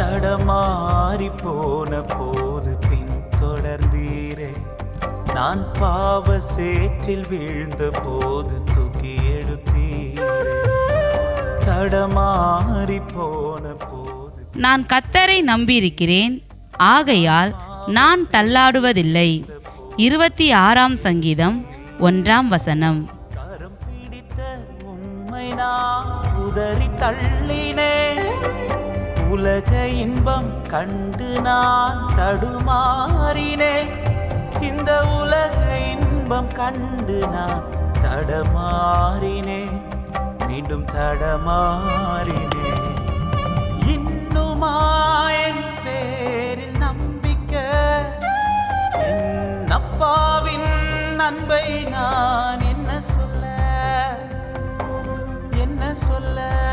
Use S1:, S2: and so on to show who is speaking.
S1: தடமாறி போன போது பின் தொடர்ந்தீரே. நான் பாவ சேற்றில் வீழ்ந்த போது தூக்கி எடுத்தீரே. தடமாறி போன போது
S2: நான் கத்தரை நம்பியிருக்கிறேன். ஆகையால்
S1: நான் தள்ளாடுவதில்லை.
S2: இருபத்தி ஆறாம் சங்கீதம்
S1: ஒன்றாம்
S2: வசனம்.
S1: கரம் பிடித்த உண்மை நான் உதறி தள்ளினே உலக இன்பம் கண்டு நான் தடுமாறினேன். இந்த உலக இன்பம் கண்டு நான் தடமாறினேன். மீண்டும் தடமாறினேன். இன்னுமா என் பேரில் நம்பிக்கை? என் அப்பாவின் அன்பை நான் என்ன சொல்ல? என்ன சொல்ல?